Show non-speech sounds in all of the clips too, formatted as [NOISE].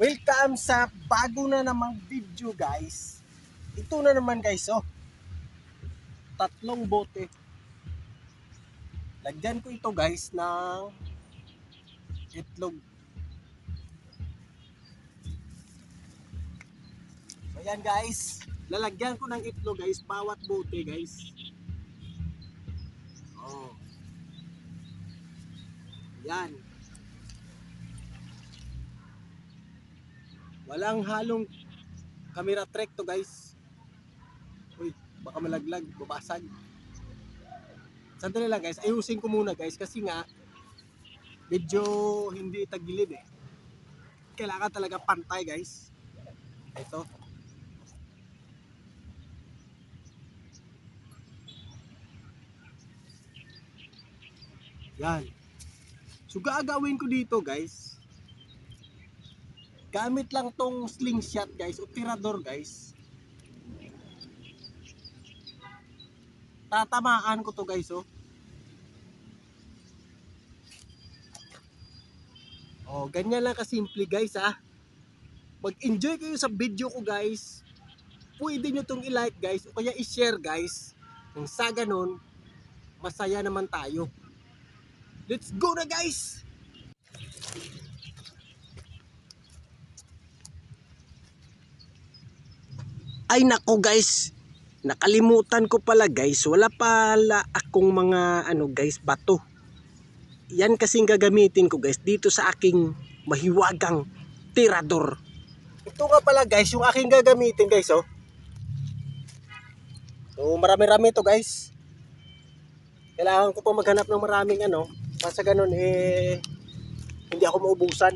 Welcome sa bago na namang video guys. Ito na naman guys oh. Tatlong bote. Lagyan ko ito guys ng itlog. So yan guys. Lalagyan ko ng itlog guys bawat bote guys. Oh. Yan. Walang halong camera track to guys. Uy, baka malaglag, babasag. Sandali lang guys, ayusin ko muna guys kasi nga medyo hindi tagilid eh. Kailangan talaga pantay guys. Ito. Yan. So gagawin ko dito guys, Gamit lang tong slingshot guys, o tirador guys. Tatamaan ko to guys oh. Oh, ganyan lang kasimple guys ah. Mag-enjoy kayo sa video ko guys. Pwede nyo tong i-like guys o kaya i-share guys. Nang sa ganun, masaya naman tayo. Let's go na guys! Ay nako guys, nakalimutan ko pala guys, wala pala akong mga ano guys, bato. Yan kasing gagamitin ko guys dito sa aking mahiwagang tirador. Ito nga pala guys, yung aking gagamitin guys oh. So marami-rami to guys. Kailangan ko pa maghanap ng maraming ano, para sa ganun eh hindi ako maubusan.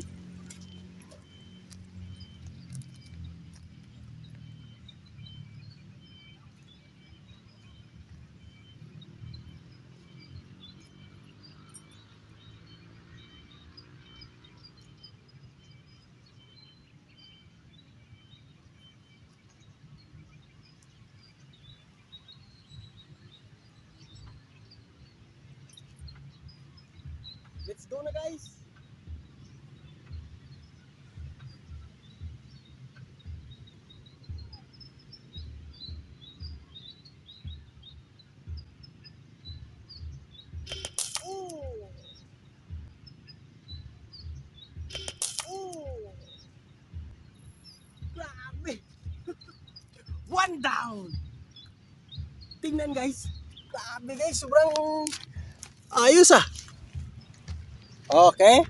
Let's go na guys! [LAUGHS] One down! Tingnan guys! Grabe guys! Sobrang ayos ah! Okay.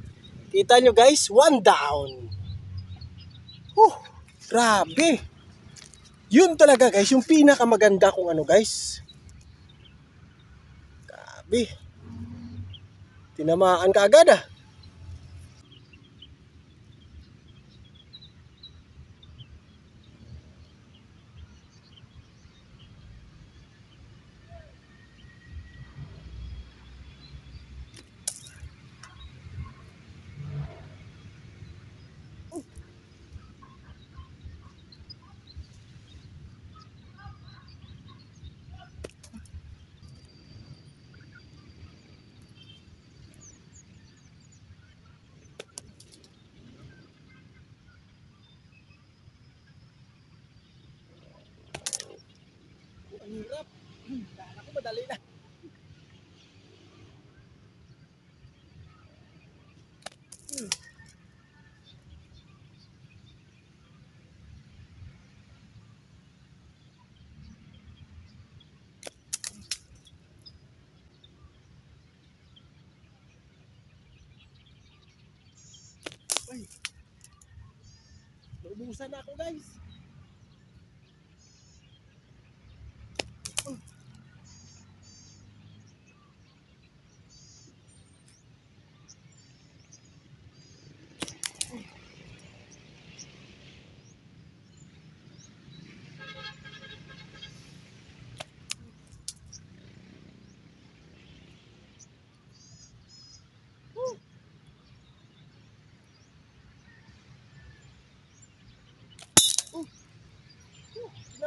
Kita nyo guys, one down. Huh, grabe. Yun talaga guys, yung pinakamaganda kung ano guys. Grabe. Tinamaan ka agad ah. Madali na. Hmm. Ay. Naubusan na ako guys.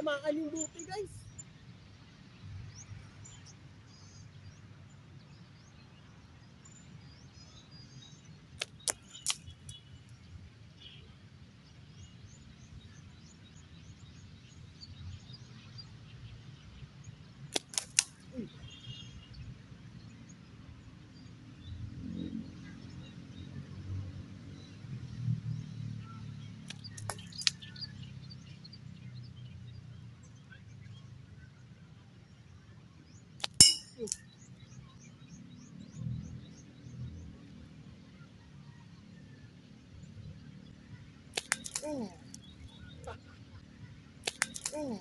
Tinamaan yung guys. Oh.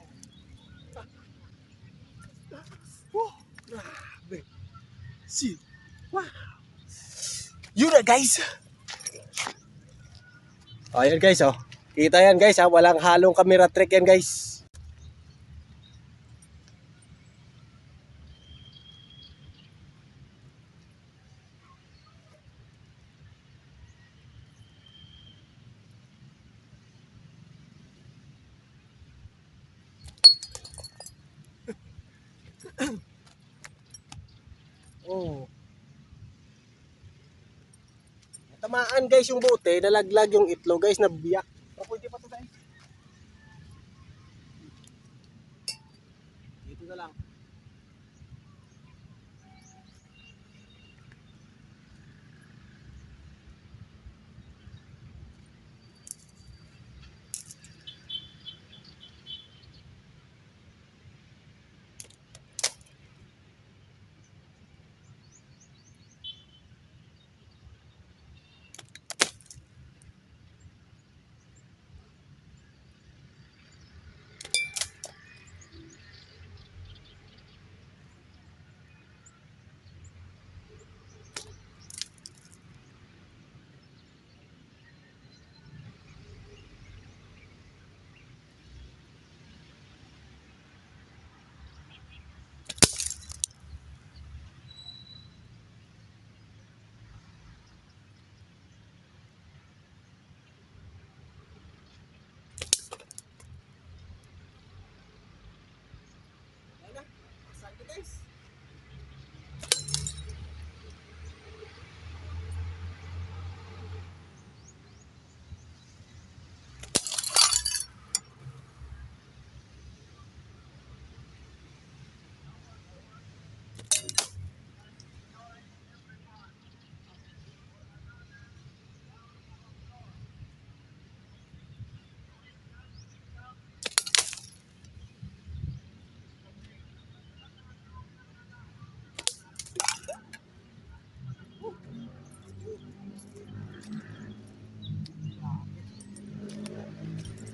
Oh, grabe. Si. Wow. Yun na guys. Oh, yan guys oh. Kita yan guys ha, walang halong camera trick yan guys. [COUGHS] Oh. Tamaan guys yung bote, nalaglag yung itlog guys, nabiyak.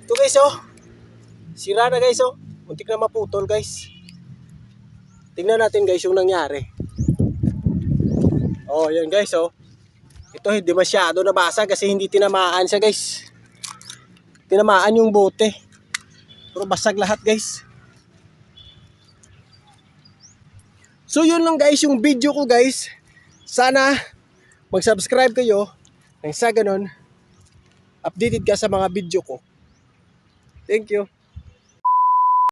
Ito guys oh. Sira na guys oh. Muntik na maputol guys. Tingnan natin guys yung nangyari. Oh, yan guys oh. Ito hindi masyado nabasa kasi hindi tinamaan siya guys. Tinamaan yung bote. Pero basag lahat guys. So yun lang guys yung video ko guys. Sana mag-subscribe kayo. Nang sa ganun, updated ka sa mga video ko. Thank you.